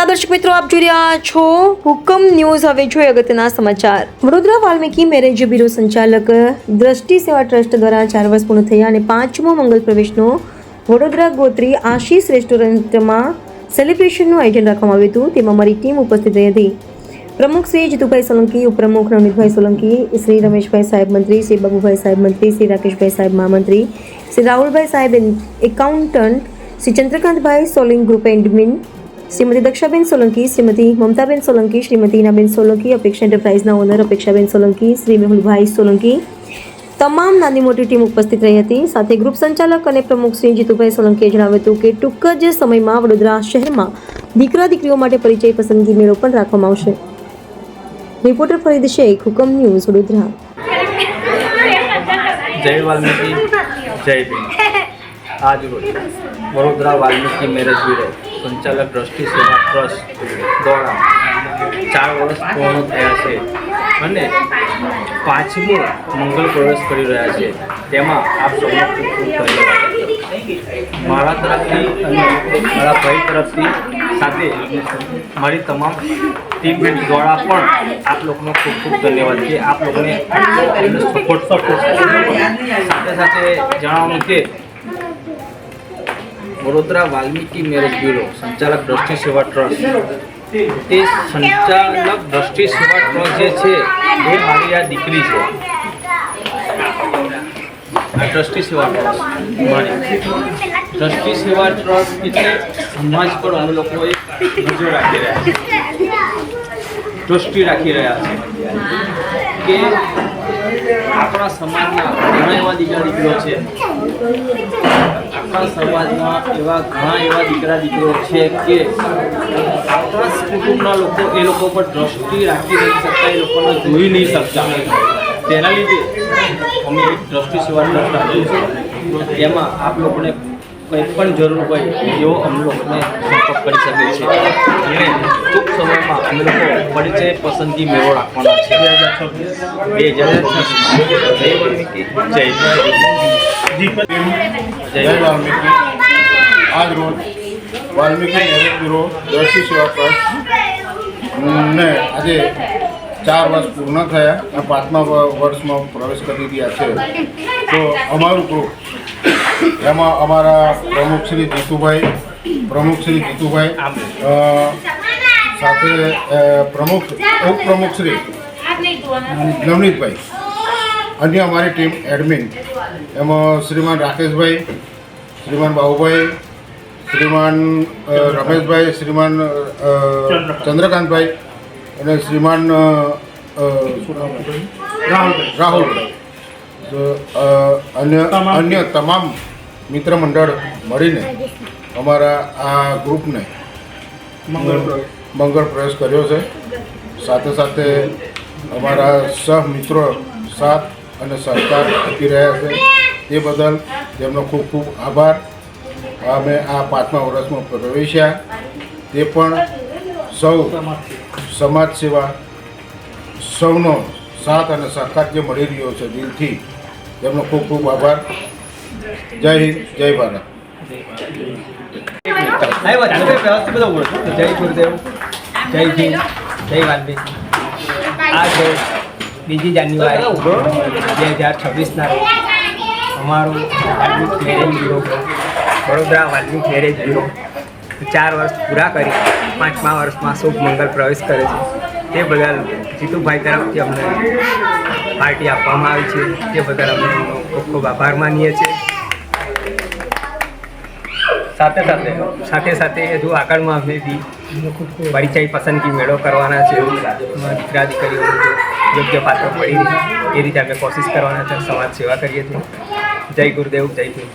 નમસ્કાર દર્શક મિત્રો, આપ જોઈ રહ્યા છો હુકમ ન્યૂઝ. હવે જોઈએ અગત્યના સમાચાર. વડોદરા વાલ્મીકી મેરેજ બ્યુરો સંચાલક દ્રષ્ટિ સેવા ટ્રસ્ટ દ્વારા ચાર વર્ષ પૂર્ણ થયા અને પાંચમો મંગલ પ્રવેશનો વડોદરા ગોત્રી આશીષ રેસ્ટોરન્ટમાં સેલિબ્રેશનનું આયોજન રાખવામાં આવ્યું હતું. તેમાં મારી ટીમ ઉપસ્થિત રહી હતી. પ્રમુખ શ્રી જીતુભાઈ સોલંકી, ઉપપ્રમુખ નવનીતભાઈ સોલંકી, શ્રી રમેશભાઈ સાહેબ મંત્રી, શ્રી બાબુભાઈ સાહેબ મંત્રી, શ્રી રાકેશભાઈ સાહેબ મહામંત્રી, શ્રી રાહુલભાઈ સાહેબ એકાઉન્ટન્ટ શ્રી ચંદ્રકાંતભાઈ સોલિંગ ગ્રુપ એડમિન શ્રીમતી દક્ષાબેન સોલંકી, શ્રીમતી મમતાબેન સોલંકી, શ્રીમતી ઇનાબેન સોલંકી, અપેક્ષા એન્ટરપ્રાઇઝના ઓનર અપેક્ષાબેન સોલંકી, શ્રી મેહુલભાઈ સોલંકી. તમામ નાની મોટી ટીમ ઉપસ્થિત રહી હતી. સાથે ગ્રુપ સંચાલક અને પ્રમુખ શ્રી જીતુભાઈ સોલંકીએ જણાવ્યું હતું કે ટૂંક જ સમયમાં વડોદરા શહેરમાં દીકરા દીકરીઓ માટે પરિચય પસંદગી મેળો પણ રાખવામાં આવશે. રિપોર્ટર ફરીદ શેખ, હુકમ ન્યૂઝ, વડોદરા. જય વાલ્મીકી, જય આજ રોજ વડોદરા વાલ્મીકી મેરેજ બ્યુરો સંચાલક દ્રષ્ટિ સેવા ટ્રસ્ટ દ્વારા ચાર વર્ષ પૂર્ણ થયા છે અને પાંચમો મંગલ પ્રવેશ કરી રહ્યા છે. તેમાં આપ સૌનો ખૂબ ખૂબ મારા તરફથી અને મારા ભાઈ તરફથી સાથે મારી તમામ ટીમ દ્વારા પણ આપ લોકોનો ખૂબ ખૂબ ધન્યવાદ કે આપ લોકોને સપોર્ટ સાથે સાથે જણાવવાનું કે વડોદરા વાલ્મીકી મેરેજ બ્યુરો, સંચાલક દ્રષ્ટિ સેવા ટ્રસ્ટ. તે સંચાલક દ્રષ્ટિ સેવા ટ્રસ્ટ જે છે, એ મારી આ દીકરી છે. ટ્રસ્ટી સેવા ટ્રસ્ટ ટ્રસ્ટી સેવા ટ્રસ્ટ એટલે સમાજ પર અમે લોકો એક નજર રાખી રહ્યા છે ટ્રસ્ટી રાખી રહ્યા છે કે આપણા સમાજના ઘણા એવા દીકરા દીકરીઓ છે. આપણા સમાજમાં એવા ઘણા એવા દીકરા દીકરીઓ છે કે આપણા કુટુંબના લોકો એ લોકો પર દ્રષ્ટિ રાખી નહીં શકતા, એ લોકોને જોઈ નહીં શકતા. તેના લીધે અમે દ્રષ્ટિ સેવા ટ્રસ્ટ આપીએ છીએ તેમાં આપ લોકોને કંઈ પણ જરૂર હોય એવો અમે લોકોને સંપર્ક કરી શકીએ છીએ. અને ટૂંક સમયમાં અમે લોકો પરિચય પસંદગી મેળો રાખવાના છે. બે હજાર જય વાલ્મીકી જય જય વાલ્મીકી. આજ રોજ વાલ્મીકી મેરેજ બ્યુરો દ્રષ્ટિ સેવા ટ્રસ્ટ ને આજે ચાર વર્ષ પૂર્ણ થયા અને પાંચમા વર્ષમાં પ્રવેશ કરી રહ્યા છે. તો અમારું ગ્રુપ એમાં અમારા પ્રમુખ શ્રી જીતુભાઈ પ્રમુખ શ્રી જીતુભાઈ સાથે પ્રમુખ ઉપપ્રમુખ શ્રી નવનીતભાઈ. અન્ય અમારી ટીમ એડમિન. એમાં શ્રીમાન રાકેશભાઈ શ્રીમાન બાહુભાઈ શ્રીમાન રમેશભાઈ શ્રીમાન ચંદ્રકાંતભાઈ અને શ્રીમાન રાહુલભાઈ. અન્ય અન્ય તમામ મિત્ર. મંડળ મળીને અમારા આ ગ્રુપને મંગળ પ્રયાસ કર્યો છે. સાથે સાથે અમારા સહ મિત્રો સાથ અને સહકાર આપી રહ્યા છે. તે બદલ તેમનો ખૂબ ખૂબ આભાર. અમે આ પાંચમા વર્ષમાં પ્રવેશ્યા. તે પણ સૌ સમાજ સેવા સૌનો સાથ અને સહકાર જે મળી રહ્યો છે દિલથી, તેમનો ખૂબ ખૂબ આભાર. જય હિન્દ, જય ભારત. જય ગુરુદેવ, જય ભીમ જય વાલ્મી આજ બીજી જાન્યુઆરી, બે હજાર છવ્વીસના રોજ. અમારું Valmik marriage bureau. Vadodara Valmi marriage bureau ચાર વર્ષ પૂરા કરી, પાંચમા વર્ષમાં શુભ મંગલ પ્રવેશ કરે છે. તે બદલ જીતુભાઈ તરફથી અમને પાર્ટી આપવામાં આવી છે. તે બદલ અમે ખૂબ ખૂબ આભાર માનીએ છીએ. સાથે સાથે સાથે સાથે હજુ આગળમાં અમે બી પરિચય પસંદગી મેળો કરવાના છે. દીકરા દીકરીઓ યોગ્ય પાત્ર પડી એ રીતે અમે કોશિશ કરવાના છે. સમાજ સેવા કરીએ છીએ. જય ગુરુદેવ, જય ભીમ.